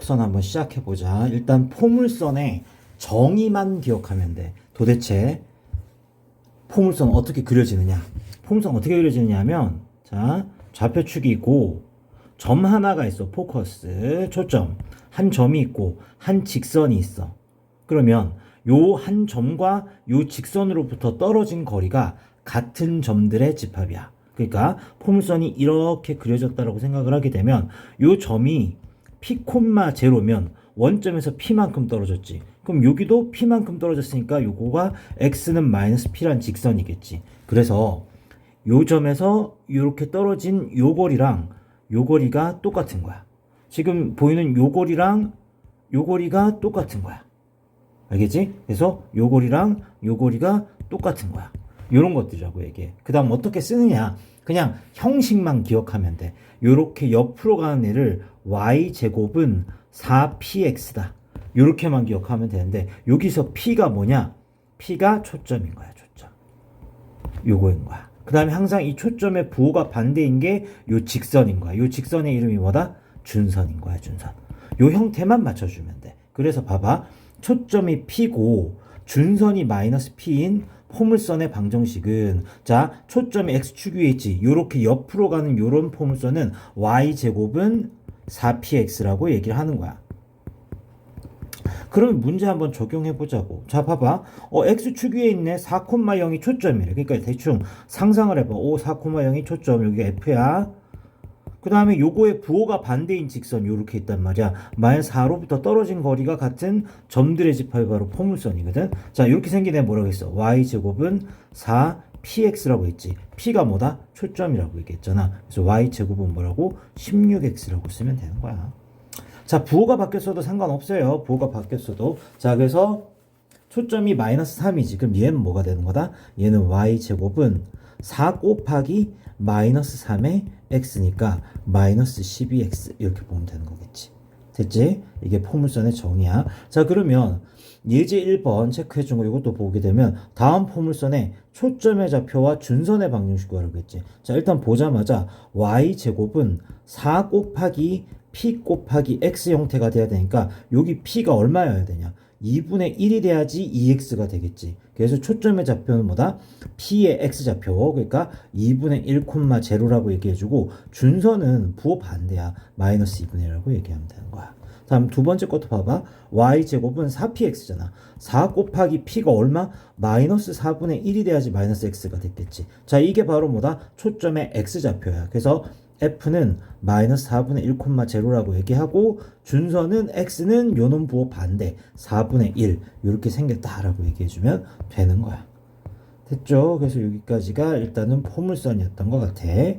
선 한번 시작해 보자. 일단 포물선의 정의만 기억하면 돼. 도대체 포물선 어떻게 그려지느냐? 포물선 어떻게 그려지느냐 하면 자, 좌표축이 있고 점 하나가 있어. 포커스, 초점. 한 점이 있고 한 직선이 있어. 그러면 요 한 점과 요 직선으로부터 떨어진 거리가 같은 점들의 집합이야. 그러니까 포물선이 이렇게 그려졌다라고 생각을 하게 되면 요 점이 p 콤마 제로면 원점에서 p만큼 떨어졌지. 그럼 여기도 p만큼 떨어졌으니까 요거가 x는 마이너스 p란 직선이겠지. 그래서 요 점에서 이렇게 떨어진 요 거리랑 요 거리가 똑같은 거야. 지금 보이는 요 거리랑 요 거리가 똑같은 거야. 알겠지? 그래서 요 거리랑 요 거리가 똑같은 거야. 요런 것들이라고 얘기해. 그 다음 어떻게 쓰느냐. 그냥 형식만 기억하면 돼. 요렇게 옆으로 가는 애를 y제곱은 4px다. 요렇게만 기억하면 되는데 여기서 p가 뭐냐? p가 초점인 거야, 초점. 요거인 거야. 그 다음에 항상 이 초점의 부호가 반대인 게 요 직선인 거야. 요 직선의 이름이 뭐다? 준선인 거야, 준선. 요 형태만 맞춰주면 돼. 그래서 봐봐. 초점이 P고 준선이 마이너스 P인 포물선의 방정식은 자 초점이 x축 위에 있지. 요렇게 옆으로 가는 요런 포물선은 y제곱은 4px라고 얘기를 하는 거야. 그럼 문제 한번 적용해 보자고. 자 봐봐. 어 x축 위에 있네. 4,0이 초점이래. 그러니까 대충 상상을 해봐. 오 4,0이 초점. 여기가 f야 그 다음에 요거의 부호가 반대인 직선 요렇게 있단 말이야. 마이너스 4로부터 떨어진 거리가 같은 점들의 집합이 바로 포물선이거든. 자, 이렇게 생긴 애 뭐라고 했어? y제곱은 4px라고 했지. p가 뭐다? 초점이라고 얘기했잖아. 그래서 y제곱은 뭐라고? 16x라고 쓰면 되는 거야. 자, 부호가 바뀌었어도 상관없어요. 부호가 바뀌었어도. 자, 그래서 초점이 마이너스 3이지. 그럼 얘는 뭐가 되는 거다? 얘는 y제곱은 4 곱하기 마이너스 3의 x니까 마이너스 12x 이렇게 보면 되는 거겠지. 됐지? 이게 포물선의 정의야. 자 그러면 예제 1번 체크해 준 거 이것도 보게 되면 다음 포물선의 초점의 좌표와 준선의 방정식 구하라고 했지. 자 일단 보자마자 y 제곱은 4 곱하기 p 곱하기 x 형태가 돼야 되니까 여기 p가 얼마여야 되냐? 2분의 1이 돼야지 2x가 되겠지. 그래서 초점의 좌표는 뭐다? p의 x좌표. 그러니까 2분의 1, 0라고 얘기해주고 준선은 부호 반대야. 마이너스 2분의 1이라고 얘기하면 되는 거야. 다음 두 번째 것도 봐봐. y제곱은 4px잖아. 4 곱하기 p가 얼마? 마이너스 4분의 1이 돼야지 마이너스 x가 됐겠지. 자, 이게 바로 뭐다? 초점의 x좌표야. 그래서 f는 마이너스 4분의 1,0라고 얘기하고 준선은 x는 요놈 부호 반대 4분의 1 이렇게 생겼다라고 얘기해주면 되는 거야. 됐죠? 그래서 여기까지가 일단은 포물선이었던 것 같아.